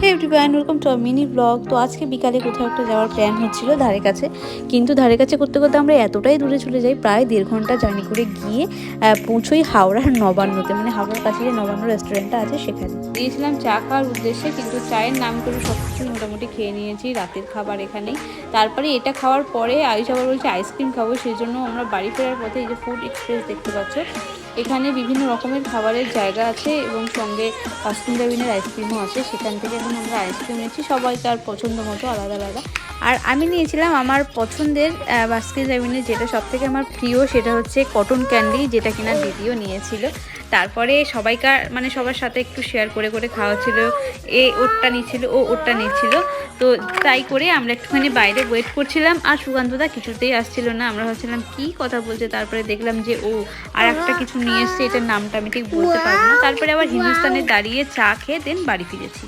Hey everyone welcome to mini blog তো আজকে বিকালে কোথাও একটা যাওয়ার প্ল্যান হচ্ছিল ধারে কাছে। কিন্তু ধারে কাছে করতে করতে আমরা এতটাই দূরে চলে যাই, প্রায় দেড় ঘণ্টা জার্নি করে গিয়ে পৌঁছোই হাওড়ার নবান্নতে। মানে হাওড়ার কাছে যে নবান্ন রেস্টুরেন্টটা আছে, সেখানে। গিয়েছিলাম চা খাওয়ার উদ্দেশ্যে, কিন্তু চায়ের নাম করে সব কিছু মোটামুটি খেয়ে নিয়েছি, রাতের খাবার এখানেই তারপরে এটা খাওয়ার পরে আয়ুষ আবার বলছে আইসক্রিম খাব। সেই জন্য আমরা বাড়ি ফেরার পথে এই যে ফুড এক্সপ্রেস দেখতে পাচ্ছ এখানে বিভিন্ন রকমের খাবারের জায়গা আছে এবং সঙ্গে বাস্কিন রবিনের আইসক্রিমও আছে। সেখান থেকে এখন আমরা আইসক্রিম নিয়েছি সবাইকার পছন্দ মতো আলাদা আলাদা। আর আমি নিয়েছিলাম আমার পছন্দের বাস্কিন রবিনের যেটা সব থেকে আমার প্রিয় সেটা হচ্ছে কটন ক্যান্ডি যেটা কিনা দিদিও নিয়েছিল। তারপরে সবাইকার মানে সবার সাথে একটু শেয়ার করে করে খাওয়া ছিল এ ওরটা নিচ্ছিল ও ওরটা নিচ্ছিল তো তাই করে আমরা একটুখানি বাইরে ওয়েট করছিলাম। আর সুকান্তদা কিছুতেই আসছিল না। আমরা ভাবছিলাম কি কথা বলছে? তারপরে দেখলাম যে ও আর একটা কিছু নিয়ে এসছে এটার নামটা আমি ঠিক বলতে পারব না। তারপরে আবার হিন্দুস্তানে দাঁড়িয়ে চা খেয়ে দেন বাড়ি ফিরেছি।